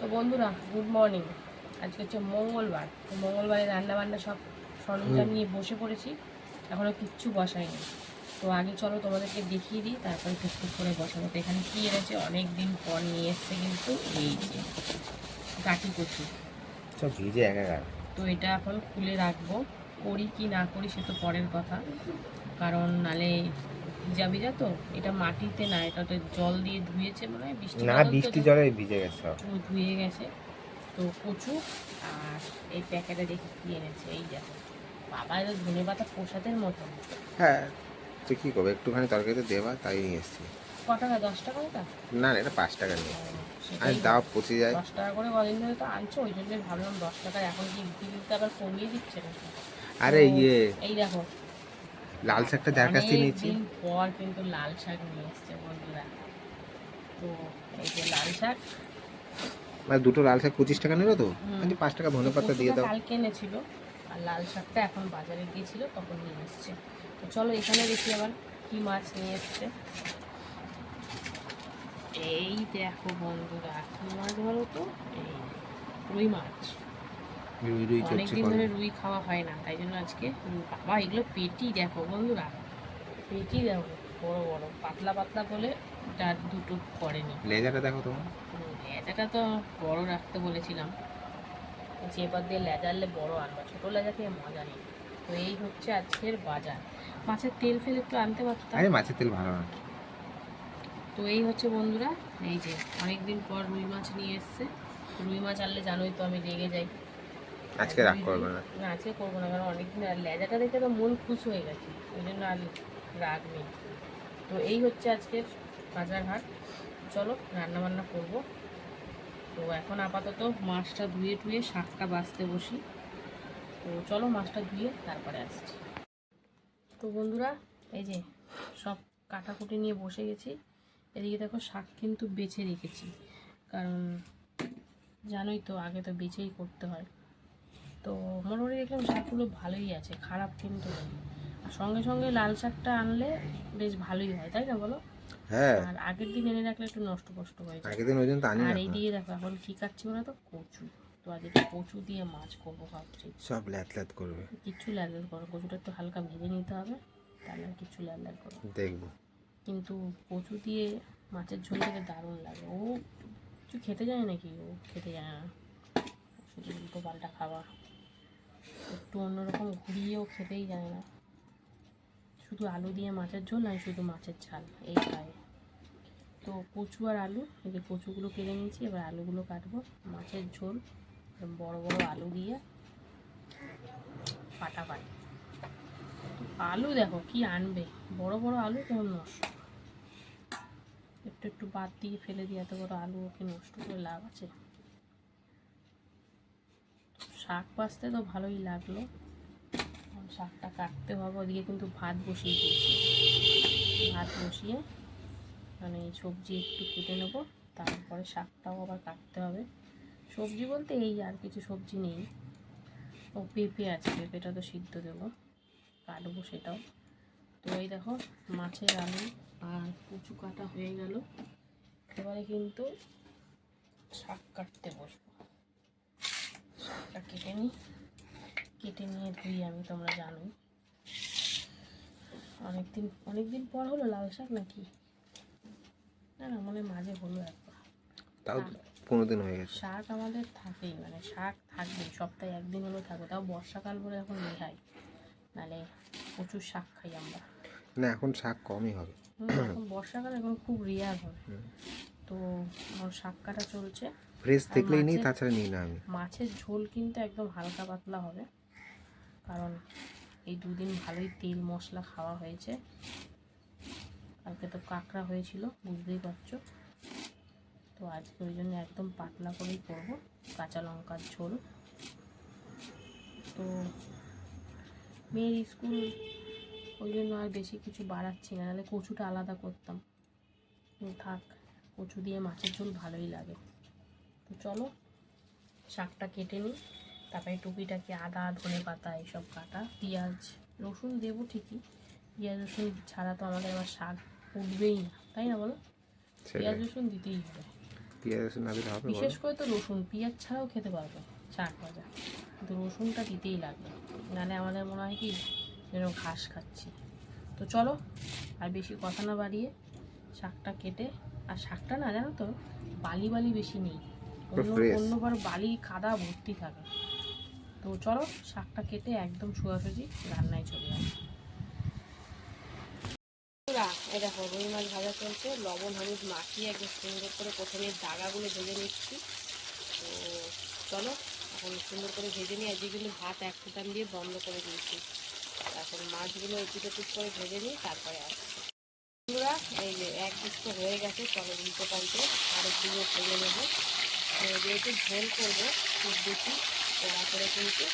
তো বন্ধুরা good morning আজকে হচ্ছে মঙ্গলবার। তো মঙ্গলবারে রান্নাবান্না সব সরঞ্জাম নিয়ে বসে পড়েছি। এখনও কিচ্ছু বসাইনি। তো আগে চলো তোমাদেরকে দেখিয়ে দিই তারপরে টুকটুক করে বসাবো। তো এখানে কী এনেছে? অনেক দিন পর নিয়ে এসছে কিন্তু এই যে গাটি কচু। সব ভিজে একাকার। তো এটা এখন খুলে রাখব। করি কি না করি সে তো পরের কথা। কারণ নালে ভিজা ভিজা তো এটা মাটিতে না এটা তো জল দিয়ে ধুয়েছে মনে হয় বৃষ্টি না বৃষ্টি জলে ভিজে গেছে। ধুয়ে গেছে। তো কচু আর এই প্যাকেটে দেখি কি এনেছে এই দেখো। বাবা এটা ধনে পাতা প্রসাদের মতো। হ্যাঁ তুই কী করব? একটুখানি তরকারিতে দেবা তাই নিয়ে এসছি। ক টাকা দশ টাকা ওটা? না না এটা পাঁচ টাকা নিয়ে আর দাও পচে যায়। দশ টাকা করে কদিন ধরে তো আনছো ওই জন্যই ভাবলাম দশ টাকার এখন কি বিক্রিতে আবার কমিয়ে দিচ্ছে আরে ইয়ে। এই দেখো লাল শাকটা যার কাছ থেকে নিয়েছি। পর কিন্তু লাল শাক নিয়ে এসছে বন্ধুরা। তো এই যে লাল শাক। মানে দুটো লাল শাক পঁচিশ টাকা নেবে তো। আমি পাঁচ টাকা ধনে পাতা দিয়ে দাও। কালকে এনেছিল আর লাল শাকটা এখন বাজারে গিয়েছিল তখন নিয়ে এসছে। তো চলো এখানে দেখি আবার কি মাছ নিয়ে এসছে। এই দেখো বন্ধুরা কি মাছ বলো তো? এই রুই মাছ। রুই রুই অনেকদিন ধরে রুই খাওয়া হয় না তাই জন্য আজকে বাবা এগুলো পেটি দেখো বন্ধুরা। পেটি দেখো বড় বড় পাতলা পাতলা বলে তার দুটো করেনি। লেজাটা দেখো তোমার লেজাটা তো বড় রাখতে বলেছিলাম। যে এবার দিয়ে লেজারলে বড় আনবা ছোটো লেজা থেকে মজা নেই। তো এই হচ্ছে আজকের বাজার। মাছের তেল ফেল একটু আনতে পারতাম আরে মাছের তেল ভালো না। তো এই হচ্ছে বন্ধুরা এই যে অনেকদিন পর রুই মাছ নিয়ে এসছে। রুই মাছ আনলে জানোই তো আমি রেগে যাই। আজকে রাগ করবে না। আজকে করব না, কারণ অনেকদিন আর লেজাটা দেখে তো মন খুশ হয়ে গেছে, ওই জন্য আর রাগ নেই। তো এই হচ্ছে আজকের বাজার হাট চলো রান্না বান্না করব। তো এখন আপাতত মাছটা ধুয়ে টুয়ে শাকটা বাঁচতে বসি। তো চলো মাছটা ধুয়ে তারপরে আসছি। তো বন্ধুরা, এই যে সব কাটাকুটি নিয়ে বসে গেছি। এদিকে দেখো শাক কিন্তু বেছে রেখেছি, কারণ জানোই তো আগে তো বেছেই করতে হয়। তো মোটামুটি দেখলাম শাকগুলো ভালোই আছে খারাপ কিন্তু আর সঙ্গে সঙ্গে লাল শাকটা আনলে বেশ ভালোই হয় তাই না বলো? হ্যাঁ। আর আগের দিন এনে রাখলে একটু নষ্ট কষ্ট হয়ে যায়। আগের দিন ওই জন্য তো আনি আর এই। দিয়ে দেখো এখন কি কাটছি বলো তো? কচু। তো আজ একটু কচু দিয়ে মাছ করব ভাবছি। সব ল্যাত ল্যাত করবে। কিচ্ছু লাল লাল করো কচুটা একটু হালকা ভেজে নিতে হবে তাহলে আর কিচ্ছু লাল লাল করো দেখব। কিন্তু কচু দিয়ে মাছের ঝোল থেকে দারুণ লাগে। ও কিছু খেতে যায় নাকি? ও খেতে যায় না। শুধু উল্টো পাল্টা খাবার। একটু অন্যরকম ঘুরিয়েও খেতেই যায় না। শুধু আলু দিয়ে মাছের ঝোল আর শুধু মাছের ঝাল, এই খায় তো কচু আর আলু, এই যে কচুগুলো কেটে নিয়েছি, এবার আলুগুলো কাটবো। মাছের ঝোল বড় বড় আলু দিয়ে পাটা ফাটাফাটি। আলু দেখো কি আনবে, বড় বড় আলু কেমন নষ্ট। একটু একটু বাদ দিয়ে ফেলে দিয়ে এত বড় আলু ওকে নষ্ট করে লাভ আছে। শাক বাছতে তো ভালোই লাগল। শাকটা কাটতে হবে, ওদিকে কিন্তু ভাত বসিয়ে দিয়েছি। ভাত বসিয়ে মানে সবজি একটু কেটে নেব, তারপরে শাকটাও আবার কাটতে হবে। সবজি বলতে এই আর কিছু সবজি নেই। ও পেঁপে আছে, পেঁপেটা তো সিদ্ধ দেবো, কাটবো সেটাও। তো এই দেখো, মাছের আলু আর কচু কাটা হয়ে গেল। এবারে কিন্তু শাক কাটতে বসবো। কেটে নিই কেটে নিয়ে ধুই আমি তোমরা জানোই। অনেকদিন অনেকদিন পর হলো লাল শাক নাকি? না না মনে মাঝে হলো একবার। তাও পনেরো দিন হয়ে গেছে। শাক আমাদের থাকেই মানে শাক থাকবে সপ্তাহে একদিন হলেও থাকবে তাও বর্ষাকাল বলে এখন নেহাই নাহলে প্রচুর শাক খাই আমরা। না এখন শাক কমই হবে। এখন বর্ষাকাল এখন খুব রেয়ার হবে। তো আমার শাক কাটা চলছে। ফ্রেশ দেখলেই নেই মাছের- তাছাড়া নিই না আমি। মাছের ঝোল কিন্তু একদম হালকা পাতলা হবে। কারণ এই দুদিন ভালোই তেল মশলা খাওয়া হয়েছে। কালকে তো কাঁকড়া হয়েছিল বুঝতেই পারছ। তো আজকে ওই জন্য একদম পাতলা করেই করব কাঁচা লঙ্কার ঝোল। তো মেয়ের স্কুল ওই জন্য আর বেশি কিছু বাড়াচ্ছি না নাহলে কচুটা আলাদা করতাম। থাক কচু দিয়ে মাছের ঝোল ভালোই লাগে। তো চলো শাকটা কেটে নিই। তারপরে টুপিটাকে আদা ধনে পাতা এইসব কাটা। পেঁয়াজ রসুন দেবো ঠিকই। পেঁয়াজ রসুন ছাড়া তো আমাদের আবার শাক উঠবেই না তাই না বলো? পেঁয়াজ রসুন দিতেই হবে। পেঁয়াজ না দিলে হবে বিশেষ করে তো রসুন পেঁয়াজ ছাড়াও খেতে পারবে শাক ভাজা। কিন্তু রসুনটা দিতেই লাগবে। নাহলে আমাদের মনে হয় কি যেন ঘাস খাচ্ছি। তো চলো আর বেশি কথা না বাড়িয়ে শাকটা কেটে আর শাকটা না জানো তো বালি বালি বেশি নেই। অন্যবার বালি কাদা ভর্তি থাকে। তো চলো শাকটা কেটে একদম সোজাসুজি রান্নায় চলে যাবে এই দেখো রুই মাছ ভাজা চলছে। লবণ হলুদ মাখিয়ে একদম সুন্দর করে প্রথমে দাগাগুলো ভেজে নিচ্ছি। তো চলো এখন সুন্দর করে ভেজে নিই আজকে কিন্তু ভাত এক ফুটান দিয়ে বন্ধ করে দিয়েছি। এখন মাছগুলো এপিট এপিট করে ভেজে নিই তারপরে আসছি। বন্ধুরা এই যে এক তো হয়ে গেছে চলো উল্টো পাল্টে আরেক দিকে ভেজে নেব। যেহেতু ঝোল করব, খুব বেশি কড়া করে কিন্তু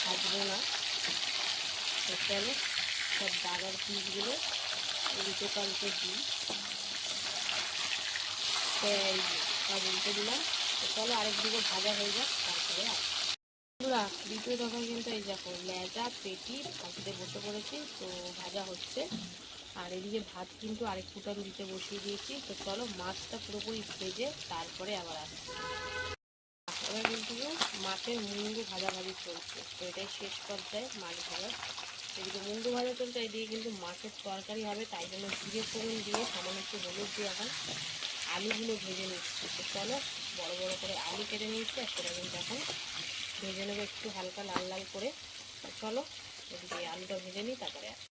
ভাজবো না। তো চলো, সব দাগার পিসগুলো উল্টে পাল্টে দিই। তো উল্টে দিলাম। তো চলো আরেকদিকে ভাজা হয়ে যাক, তারপরে দ্বিতীয় দফা কিন্তু এই দেখো লেজা পেটি, ভাজতে বসে পড়েছি, তো ভাজা হচ্ছে। আর এদিকে ভাত কিন্তু আরেক ফুটান দিতে বসিয়ে দিয়েছি। তো চলো, মাছটা পুরোপুরি ভেজে তারপরে আবার আসছি। এবার কিন্তু মাছের মুন্ডু ভাজাভাজি চলছে। তো এটাই শেষ পর্যায়ে মাছ ভাজা এদিকে মুন্ডু ভাজা চলছে, এদিকে কিন্তু মাছের তরকারি হবে। তাই জন্য জিরে ফোড়ন দিয়ে সামান্য একটু হলুদ দিয়ে এখন আলুগুলো ভেজে নিচ্ছি। তো চলো, বড় বড় করে আলু কেটে নিয়েছি আর সেটা কিন্তু এখন ভেজে নেব একটু হালকা লাল লাল করে। চলো, এদিকে আলুটা ভেজে নিই, তারপরে আসি।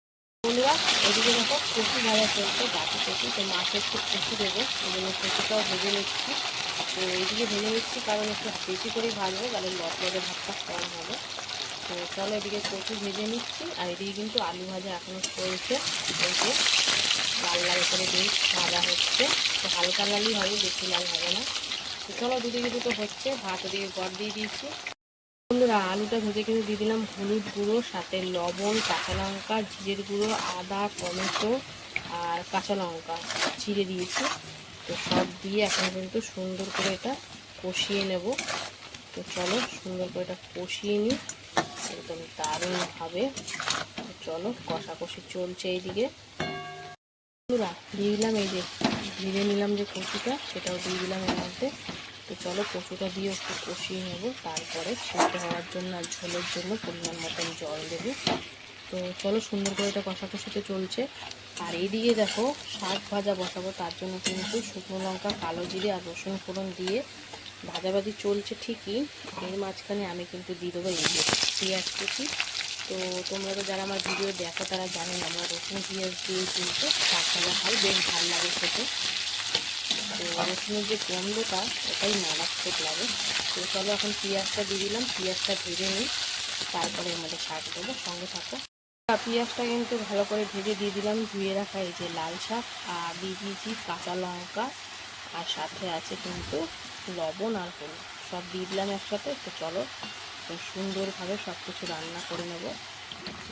বন্ধুরা, এদিকে দেখো, কচু ভাজা চলছে গাছে কচু, তো মাছের একটু কচু দেবো, এই জন্য কচুটাও ভেজে নিচ্ছি। তো এইদিকে ভেজে নিচ্ছি, কারণ একটু বেশি করেই ভাজবো, কারণ লট লটে ভাতটা কম হবে। তো চলো এদিকে কচু ভেজে নিচ্ছি, আর এদিকে কিন্তু আলু ভাজা এখনও চলছে। এই লাল লাল করে বেশ ভাজা হচ্ছে। তো হালকা লালই হবে, বেশি লাল হবে না। তো চলো দুদিকে দুটো হচ্ছে, ভাত ওদিকে গড় দিয়ে দিয়েছি। বন্ধুরা, আলুটা ভেজে কিন্তু দিয়ে দিলাম হলুদ গুঁড়ো, সাথে লবণ, কাঁচা লঙ্কা, জিরের গুঁড়ো, আদা, টমেটো আর কাঁচা লঙ্কা চিড়ে দিয়েছি। তো সব দিয়ে এখন কিন্তু সুন্দর করে এটা কষিয়ে নেব। তো চলো সুন্দর করে এটা কষিয়ে নিই। একদম দারুণভাবে চলো কষাকষি চলছে এইদিকে। বন্ধুরা, দিয়ে দিলাম এই যে, ভেজে নিলাম যে কষিটা, সেটাও দিয়ে দিলাম এর মধ্যে। তো চলো কচুটা দিয়ে একটু কষিয়ে নেব। তারপরে সেদ্ধ হওয়ার জন্য আর ঝোলের জন্য পরিমাণ মতন জল দেবো। তো চলো সুন্দর করে এটা কষাকষিতে চলছে। আর এইদিকে দেখো শাক ভাজা বসাবো, তার জন্য কিন্তু শুকনো লঙ্কা, কালো জিরে আর রসুন ফোড়ন দিয়ে ভাজাভাজি চলছে ঠিকই। এর মাঝখানে আমি কিন্তু দিয়ে দেবো এই পেঁয়াজ কুচি। তো তোমরা তো যারা আমার ভিডিও দেখো তারা জানেন আমরা রসুন, পেঁয়াজ দিয়ে কিন্তু শাক ভাজা খাই, বেশ ভালো লাগে খেতে। তো রসুনের যে গন্ধটা, ওটাই মারাত্মক লাগে। তো চলো এখন পেঁয়াজটা দিয়ে দিলাম। পেঁয়াজটা ভেজে নিই। তারপরে মধ্যে শাক দেবো। সঙ্গে থাকো। পেঁয়াজটা কিন্তু ভালো করে ভেজে দিয়ে দিলাম। ধুয়ে রাখা এই যে লাল শাক আর দিয়ে দিয়েছি কাঁচা লঙ্কা। আর সাথে আছে কিন্তু লবণ আর হলুদ। সব দিয়ে দিলাম একসাথে। তো চলো সুন্দরভাবে সব কিছু রান্না করে নেব।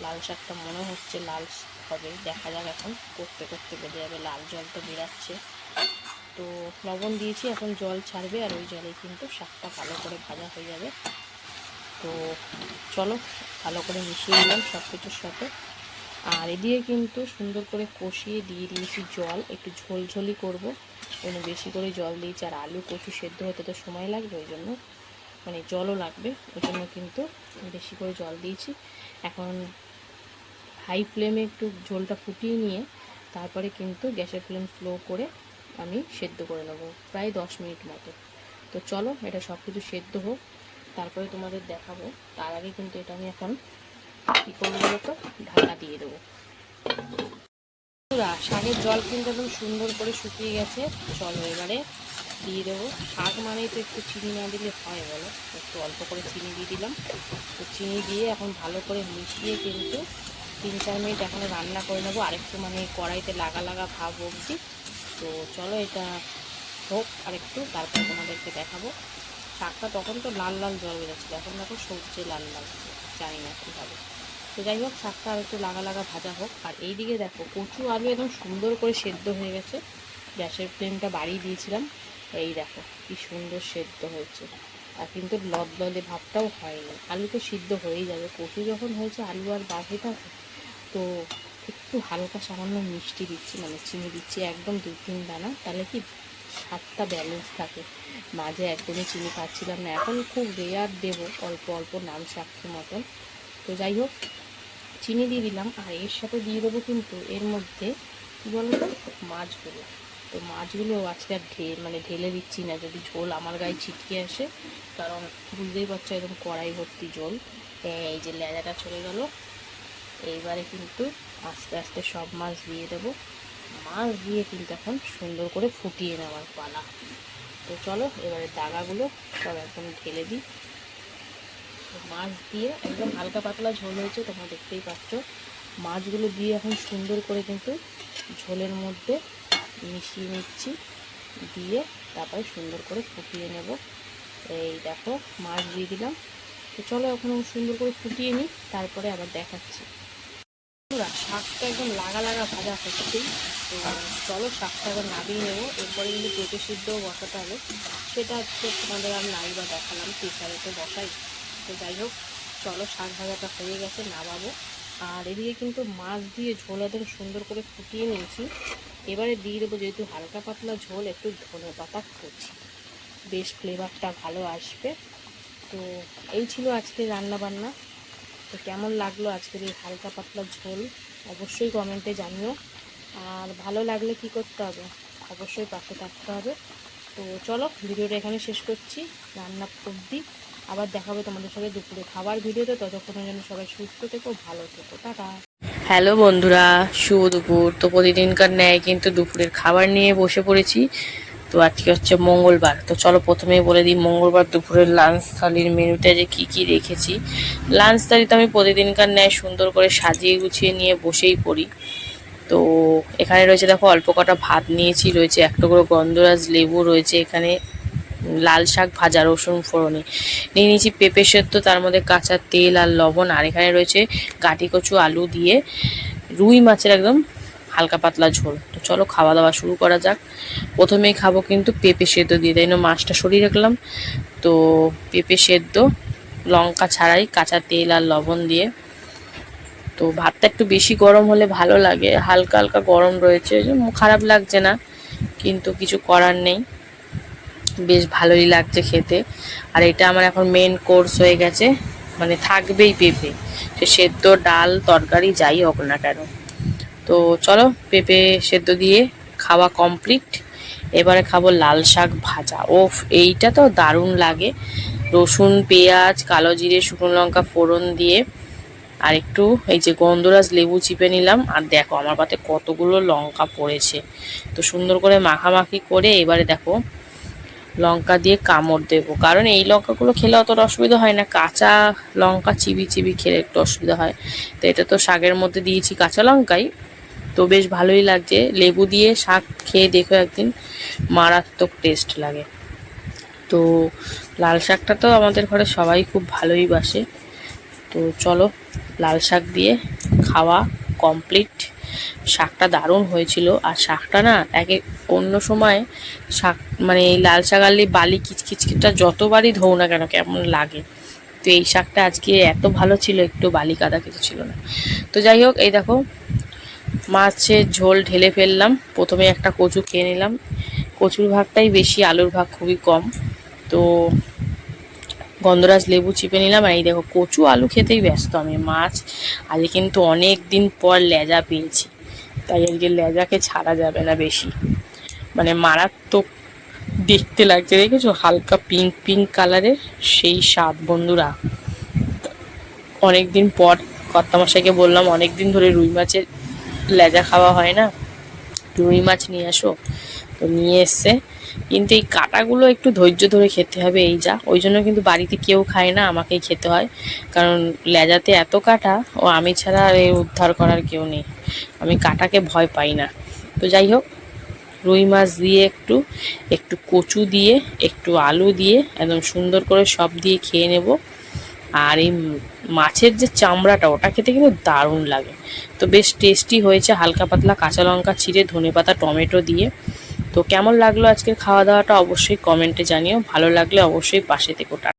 লাল শাকটা মনে হচ্ছে লাল হবে। দেখা যাক এখন করতে করতে বেড়ে যাবে। লাল জল তো বেরাচ্ছে। তো লবণ দিয়েছি, এখন জল ছাড়বে আর ওই জলে কিন্তু শাকটা ভালো করে ভাজা হয়ে যাবে। তো চলো, ভালো করে মিশিয়ে নিলাম সব কিছুর সাথে। আর এদিকে কিন্তু সুন্দর করে কষিয়ে দিয়ে দিয়েছি জল, একটু ঝোলঝোলি করব। জন্য বেশি করে জল দিয়েছি আর আলু কচু সেদ্ধ হতে তো সময় লাগবে ওই জন্য। মানে জলও লাগবে, ওই জন্য কিন্তু বেশি করে জল দিয়েছি। এখন হাই ফ্লেমে একটু ঝোলটা ফুটিয়ে নিয়ে, তারপরে কিন্তু গ্যাসের ফ্লেম স্লো করে আমি সেদ্ধ করে নেব প্রায় দশ মিনিট মতো। তো চলো এটা সব কিছু সেদ্ধ হোক তারপরে তোমাদের দেখাবো। তার আগে কিন্তু এটা আমি এখন কী করব তো? ঢাকা দিয়ে দেবো। বন্ধুরা, শাকের জল কিন্তু একদম সুন্দর করে শুকিয়ে গেছে। চলো এবারে দিয়ে দেবো। শাক মানেই তো একটু চিনি না দিলে হয় বলো? একটু অল্প করে চিনি দিয়ে দিলাম। তো চিনি দিয়ে এখন ভালো করে মিশিয়ে কিন্তু তিন চার মিনিট এখন রান্না করে নেব। আরেকটু মানে কড়াইতে লাগা লাগা ভাব অবধি। তো চলো এটা হোক আর একটু তারপর তোমাদেরকে দেখাবো। শাকটা তখন তো লাল লাল জল বেরোচ্ছিল, এখন দেখো সবজি লাল লাল, জানি না কীভাবে। তো যাই হোক, শাকটা আর একটু লাগা লাগা ভাজা হোক। আর এইদিকে দেখো, কচু আলু একদম সুন্দর করে সেদ্ধ হয়ে গেছে। গ্যাসের ফ্লেমটা বাড়িয়ে দিয়েছিলাম। এই দেখো, কি সুন্দর সেদ্ধ হয়েছে। আর কিন্তু লদলদে ভাবটাও হয়নি। আলু তো সিদ্ধ হয়েই যাবে। কচু যখন হয়েছে, আলু আর বাঁধে থাকে তো একটু হালকা সামান্য মিষ্টি দিচ্ছি মানে চিনি দিচ্ছি, একদম দু তিন দানা। তাহলে কি স্বাদটা ব্যালেন্স থাকে। মাঝে একদমই চিনি পাচ্ছিলাম না। এখন খুব রেয়ার দেব, অল্প অল্প নাম সাক্ষী মতন। তো যাই হোক, চিনি দিয়ে দিলাম। আর এর সাথে দিয়ে দেবো কিন্তু এর মধ্যে কী বলতো? মাছগুলো। তো মাছগুলো আজকে আর ঢে মানে ঢেলে দিচ্ছি না। যদি ঝোল আমার গায়ে ছিটকে আসে, কারণ বুঝতেই পারছ একদম কড়াই ভর্তি জল এই যে লেজাটা চলে গেল। এইবারে কিন্তু আস্তে আস্তে সব মাছ দিয়ে দেবো। মাছ দিয়ে কিন্তু এখন সুন্দর করে ফুটিয়ে নেওয়ার পালা। তো চলো, এবারে দাগাগুলো সব একদম ঢেলে দিই। মাছ দিয়ে একদম হালকা পাতলা ঝোল হয়েছে, তোমরা দেখতেই পাচ্ছ। মাছগুলো দিয়ে এখন সুন্দর করে কিন্তু ঝোলের মধ্যে মিশিয়ে নিচ্ছি। দিয়ে তারপরে সুন্দর করে ফুটিয়ে নেব। এই দেখো, মাছ দিয়ে দিলাম। তো চলো এখন সুন্দর করে ফুটিয়ে নিই, তারপরে আবার দেখাচ্ছি। বন্ধুরা, শাকটা একদম লাগা লাগা ভাজা হচ্ছেই তো চলো শাকটা এবার নামিয়ে নেব। এরপরে কিন্তু পেঁপে সিদ্ধও বসাতে হবে। সেটা হচ্ছে তোমাদের আমি নাই দেখালাম প্রেশারে তো বসাই। তো যাই হোক চলো শাক ভাজাটা হয়ে গেছে নামাবো। আর এদিকে কিন্তু মাছ দিয়ে ঝোল একদম সুন্দর করে ফুটিয়ে নিয়েছি। এবারে দিয়ে দেবো যেহেতু হালকা পাতলা ঝোল একটু ধনে পাতা কুচি। বেশ ফ্লেভারটা ভালো আসবে। তো এই ছিল আজকে রান্না বান্না তো কেমন লাগল আজকের এই হালকা পাতলা ঝোল? অবশ্যই কমেন্টে জানিও। আর ভালো লাগলে কি করতে হবে? অবশ্যই পাশে থাকতে হবে। তো চলো, ভিডিওটা এখানে শেষ করছি। রান্না অবধি। আবার দেখাবে তোমাদের সাথে দুপুরে খাবার ভিডিওতে। ততক্ষণের জন্য সবাই সুস্থ থেকো, ভালো থেকো। টাটা। হ্যালো বন্ধুরা, শুভ দুপুর। তো প্রতিদিনকার ন্যায় কিন্তু দুপুরের খাবার নিয়ে বসে পড়েছি। তো আজকে হচ্ছে মঙ্গলবার। তো চলো প্রথমেই বলে দিই মঙ্গলবার দুপুরের লাঞ্চ থালির মেনুতে যে কি কি রেখেছি। লাঞ্চ থালি তো আমি প্রতিদিনকার ন্যায় সুন্দর করে সাজিয়ে গুছিয়ে নিয়ে বসেই পড়ি। তো এখানে রয়েছে দেখো অল্প কটা ভাত নিয়েছি, রয়েছে একটা করে গন্ধরাজ লেবু, রয়েছে এখানে লাল শাক ভাজা, রসুন ফোড়নে। নিয়ে নিয়েছি পেঁপে সেদ্ধ, তার মধ্যে কাঁচা তেল আর লবণ, আর এখানে রয়েছে গাটি কচু আলু দিয়ে রুই মাছের একদম হালকা পাতলা ঝোল। তো চলো খাওয়া দাওয়া শুরু করা যাক। প্রথমেই খাব কিন্তু পেঁপে সেদ্ধ দিয়ে। তাই মাছটা সরিয়ে রাখলাম। তো পেঁপে সেদ্ধ, লঙ্কা ছাড়াই কাঁচা তেল আর লবণ দিয়ে। তো ভাতটা একটু বেশি গরম হলে ভালো লাগে। হালকা হালকা গরম রয়েছে খারাপ লাগছে না। কিন্তু কিছু করার নেই। বেশ ভালোই লাগছে খেতে। আর এটা আমার এখন মেন কোর্স হয়ে গেছে। মানে থাকবেই পেঁপে। সেদ্ধ, ডাল, তরকারি, যাই হোক না কেন। তো চলো পেঁপে সেদ্ধ দিয়ে খাওয়া কমপ্লিট এবারে খাব লাল শাক ভাজা। ওফ, এইটা তো দারুণ লাগে। রসুন, পেঁয়াজ, কালো জিরে, শুকনো লঙ্কা ফোড়ন দিয়ে আর একটু এই যে গন্ধরাজ লেবু চিপে নিলাম। আর দেখো, আমার পাতে কতগুলো লঙ্কা পড়েছে। তো সুন্দর করে মাখামাখি করে এবারে দেখো লঙ্কা দিয়ে কামড় দেবো। কারণ এই লঙ্কাগুলো খেলে অতটা অসুবিধা হয় না। কাঁচা লঙ্কা চিবি চিবি খেলে একটু অসুবিধা হয়। তো এটা তো শাকের মধ্যে দিয়েছি কাঁচা লঙ্কাই। তো বেশ ভালোই লাগছে। লেবু দিয়ে শাক খেয়ে দেখো একদিন, মারাত্মক টেস্ট লাগে। তো লাল শাকটা তো আমাদের ঘরে সবাই খুব ভালোই বাসে। তো চলো, লাল শাক দিয়ে খাওয়া কমপ্লিট শাকটা দারুণ হয়েছিল। আর শাকটা না একে অন্য সময় শাক মানে এই লাল শাক আনলে বালি কিচকিচকিটা যতবারই ধোও না কেন, কেমন লাগে। তো এই শাকটা আজকে এত ভালো ছিল, একটু বালি কাদা কিছু ছিল না। তো যাই হোক, এই দেখো মাছের ঝোল ঢেলে ফেললাম। প্রথমে একটা কচু খেয়ে নিলাম। কচুর ভাগটাই বেশি, আলুর ভাগ খুবই কম। তো গন্ধরাজ লেবু চিপে নিলাম আর এই দেখো, কচু আলু খেতেই ব্যস্ত আমি। মাছ আজকে কিন্তু অনেক দিন পর লেজা পেয়েছি। তাই আজকে লেজাকে ছাড়া যাবে না বেশি। মানে মারাত্মক দেখতে লাগছে, দেখেছ? হালকা পিঙ্ক পিঙ্ক কালারের সেই স্বাদ, বন্ধুরা। অনেক দিন পর কর্তামশাইকে বললাম অনেক দিন ধরে রুই মাছের লেজা খাওয়া হয় না? রুই মাছ নিয়ে আসো। তো নিয়ে এসছে। কিন্তু এই কাটাগুলো একটু ধৈর্য ধরে খেতে হবে, এই যা। ওই জন্য কিন্তু বাড়িতে কেউ খায় না, আমাকেই খেতে হয়। কারণ লেজাতে এত কাটা, ও আমি ছাড়া আর উদ্ধার করার কেউ নেই। আমি কাটাকে ভয় পাই না। তো যাই হোক, রুই মাছ দিয়ে একটু একটু কচু দিয়ে, একটু আলু দিয়ে, একদম সুন্দর করে সব দিয়ে খেয়ে নেব। আর এই মাছের যে চামড়াটা, ওটা খেতে কিন্তু দারুণ লাগে। তো বেশ টেস্টি হয়েছে, হালকা পাতলা কাঁচা লঙ্কা ছিঁড়ে, ধনে পাতা, টমেটো দিয়ে। তো কেমন লাগল আজকের খাওয়া দাওয়াটা অবশ্যই কমেন্টে জানিও। ভালো লাগলে অবশ্যই পাশে থেকো